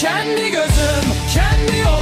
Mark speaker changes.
Speaker 1: Kendi gözüm, kendi yolum.